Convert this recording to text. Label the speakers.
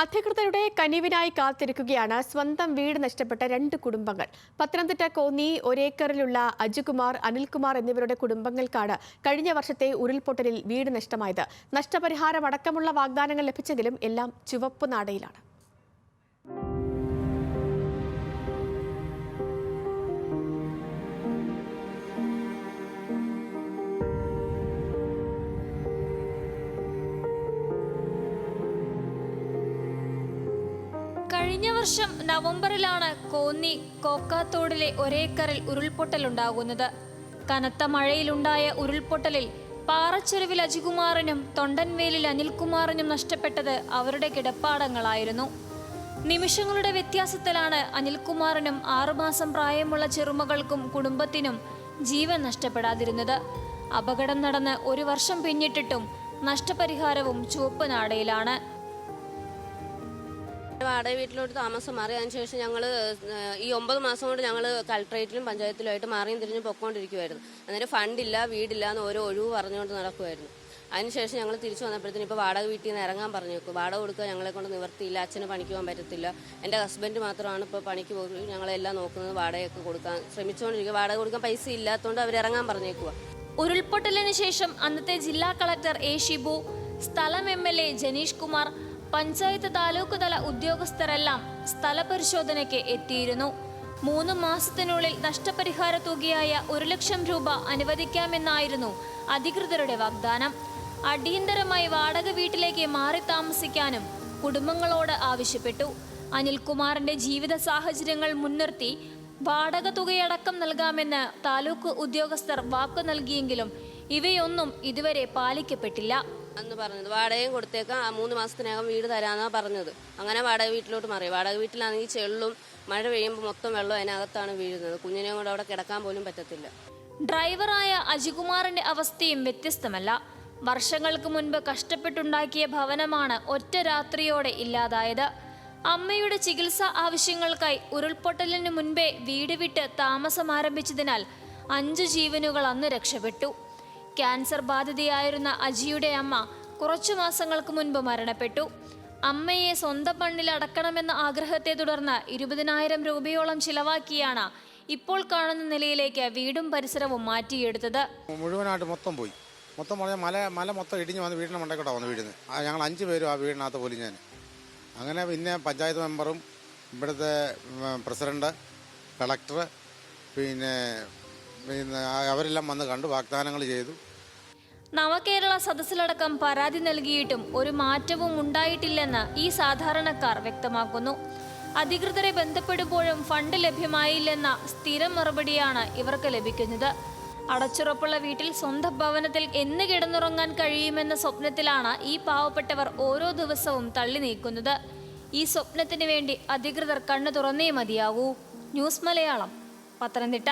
Speaker 1: അധികൃതരുടെ കനിവിനായി കാത്തിരിക്കുകയാണ്. സ്വന്തം വീട് നഷ്ടപ്പെട്ട രണ്ട് കുടുംബങ്ങൾ. പത്തനംതിട്ട കോന്നി ഒരേക്കറിലുള്ള അജുകുമാർ അനിൽകുമാർ എന്നിവരുടെ കുടുംബങ്ങൾക്കാണ് കഴിഞ്ഞ വർഷത്തെ ഉരുൾപൊട്ടലിൽ വീട് നഷ്ടമായത്. നഷ്ടപരിഹാരം അടക്കമുള്ള വാഗ്ദാനങ്ങൾ ലഭിച്ചെങ്കിലും എല്ലാം ചുവപ്പ് നാടയിലാണ്.
Speaker 2: വർഷം നവംബറിലാണ് കോന്നി കോക്കാത്തോടിലെ ഒരേക്കറിൽ ഉരുൾപൊട്ടലുണ്ടാകുന്നത്. കനത്ത മഴയിലുണ്ടായ ഉരുൾപൊട്ടലിൽ പാറച്ചെരുവിൽ അജികുമാറിനും തൊണ്ടൻവേലിൽ അനിൽകുമാറിനും നഷ്ടപ്പെട്ടത് അവരുടെ കിടപ്പാടങ്ങളായിരുന്നു. നിമിഷങ്ങളുടെ വ്യത്യാസത്തിലാണ് അനിൽകുമാറിനും ആറുമാസം പ്രായമുള്ള ചെറുമകൾക്കും കുടുംബത്തിനും ജീവൻ നഷ്ടപ്പെടാതിരുന്നത്. അപകടം നടന്ന് ഒരു വർഷം പിന്നിട്ടിട്ടും നഷ്ടപരിഹാരവും ചുവപ്പ് നാടയിലാണ്.
Speaker 3: വാടക വീട്ടിലോട്ട് താമസം മാറി അതിനുശേഷം ഞങ്ങൾ ഈ ഒമ്പത് മാസം കൊണ്ട് ഞങ്ങൾ കളക്ട്രേറ്റിലും പഞ്ചായത്തിലുമായിട്ട് മാറിയും തിരിഞ്ഞ് പൊക്കോണ്ടിരിക്കുമായിരുന്നു അന്നേരം ഫണ്ടില്ല വീടില്ല എന്ന് ഓരോ ഒഴിവ് പറഞ്ഞുകൊണ്ട് നടക്കുമായിരുന്നു അതിനുശേഷം ഞങ്ങൾ തിരിച്ചു വന്നപ്പോഴത്തേന് ഇപ്പോൾ വാടക വീട്ടിൽ നിന്ന് ഇറങ്ങാൻ പറഞ്ഞു വെക്കും വാടക കൊടുക്കുക ഞങ്ങളെ കൊണ്ട് നിവർത്തിയില്ല അച്ഛന് പണിക്ക് പോകാൻ പറ്റത്തില്ല. എന്റെ ഹസ്ബൻഡ് മാത്രമാണ് ഇപ്പോൾ പണിക്ക് പോയി ഞങ്ങളെല്ലാം നോക്കുന്നത് വാടകയൊക്കെ കൊടുക്കാൻ ശ്രമിച്ചുകൊണ്ടിരിക്കുക വാടക കൊടുക്കാൻ പൈസ ഇല്ലാത്തതുകൊണ്ട് അവർ ഇറങ്ങാൻ പറഞ്ഞേക്കുക
Speaker 2: ഉരുൾപൊട്ടലിന് ശേഷം അന്നത്തെ ജില്ലാ കളക്ടർ എ ഷിബു സ്ഥലം M L A Janeesh Kumar panchayat taluk തല ഉദ്യോഗസ്ഥരെല്ലാം സ്ഥലപരിശോധനയ്ക്ക് എത്തിയിരുന്നു. മൂന്ന് മാസത്തിനുള്ളിൽ നഷ്ടപരിഹാര തുകയായ ഒരു ലക്ഷം രൂപ അനുവദിക്കാമെന്നായിരുന്നു അധികൃതരുടെ വാഗ്ദാനം. അടിയന്തരമായി വാടക വീട്ടിലേക്ക് മാറി താമസിക്കാനും കുടുംബങ്ങളോട് ആവശ്യപ്പെട്ടു. അനിൽകുമാറിന്റെ ജീവിത സാഹചര്യങ്ങൾ മുൻനിർത്തി വാടക തുകയടക്കം നൽകാമെന്ന് താലൂക്ക് ഉദ്യോഗസ്ഥർ വാക്കു നൽകിയെങ്കിലും ഇവയൊന്നും ഇതുവരെ പാലിക്കപ്പെട്ടില്ല.
Speaker 3: അന്ന് പറഞ്ഞത്. വാടകയും കൊടുത്തേക്കാം. മൂന്ന് മാസത്തിനകം വീട് തരാന്നാ പറഞ്ഞത്. അങ്ങനെ വാടക വീട്ടിലോട്ട് മാറി. വാടക വീട്ടിലാണെങ്കിൽ ചെള്ളും മഴ പെയ്യുമ്പോൾ മൊത്തം വെള്ളം അതിനകത്താണ് വീഴുന്നത്. കുഞ്ഞിനെയും കൊണ്ട് അവിടെ കിടക്കാൻ പോലും പറ്റത്തില്ല.
Speaker 2: ഡ്രൈവറായ അജികുമാറിന്റെ അവസ്ഥയും വ്യത്യസ്തമല്ല. വർഷങ്ങൾക്ക് മുൻപ് കഷ്ടപ്പെട്ടുണ്ടാക്കിയ ഭവനമാണ് ഒറ്റ രാത്രിയോടെ ഇല്ലാതായത്. അമ്മയുടെ ചികിത്സാ ആവശ്യങ്ങൾക്കായി ഉരുൾപൊട്ടലിന് മുൻപേ വീട് വിട്ട് താമസം ആരംഭിച്ചതിനാൽ അഞ്ചു ജീവനുകൾ അന്ന് രക്ഷപ്പെട്ടു. ക്യാൻസർ ബാധിതയായിരുന്ന അജിയുടെ അമ്മ കുറച്ചു മാസങ്ങൾക്ക് മുൻപ് മരണപ്പെട്ടു. അമ്മയെ സ്വന്തം മണ്ണിൽ അടക്കണമെന്ന ആഗ്രഹത്തെ തുടർന്ന് ഇരുപതിനായിരം രൂപയോളം ചിലവാക്കിയാണ് ഇപ്പോൾ കാണുന്ന നിലയിലേക്ക് വീടും പരിസരവും മാറ്റിയെടുത്തത്.
Speaker 4: മുഴുവനായിട്ട് മൊത്തം പോയി. മൊത്തം പറഞ്ഞാൽ മല മല മൊത്തം ഇടിഞ്ഞ് വന്ന് വീടിന് മണ്ടക്കോട്ടാ വന്ന് ആ ഞങ്ങൾ അഞ്ച് പേരും ആ വീടിനകത്ത് പോലും ഞാൻ അങ്ങനെ പിന്നെ പഞ്ചായത്ത് മെമ്പറും ഇവിടുത്തെ പ്രസിഡന്റ് കളക്ടർ പിന്നെ അവരെല്ലാം വന്ന് കണ്ട് വാഗ്ദാനങ്ങൾ ചെയ്തു.
Speaker 2: നവകേരള സദസ്സിലടക്കം പരാതി നൽകിയിട്ടും ഒരു മാറ്റവും ഉണ്ടായിട്ടില്ലെന്ന് ഈ സാധാരണക്കാർ വ്യക്തമാക്കുന്നു. അധികൃതരെ ബന്ധപ്പെടുമ്പോഴും ഫണ്ട് ലഭ്യമായില്ലെന്ന സ്ഥിരം മറുപടിയാണ് ഇവർക്ക് ലഭിക്കുന്നത്. അടച്ചുറപ്പുള്ള വീട്ടിൽ സ്വന്തം ഭവനത്തിൽ എന്ന് കിടന്നുറങ്ങാൻ കഴിയുമെന്ന സ്വപ്നത്തിലാണ് ഈ പാവപ്പെട്ടവർ ഓരോ ദിവസവും തള്ളി നീക്കുന്നത്. ഈ സ്വപ്നത്തിന് വേണ്ടി അധികൃതർ കണ്ണു തുറന്നേ മതിയാകൂ. ന്യൂസ് മലയാളം പത്തനംതിട്ട.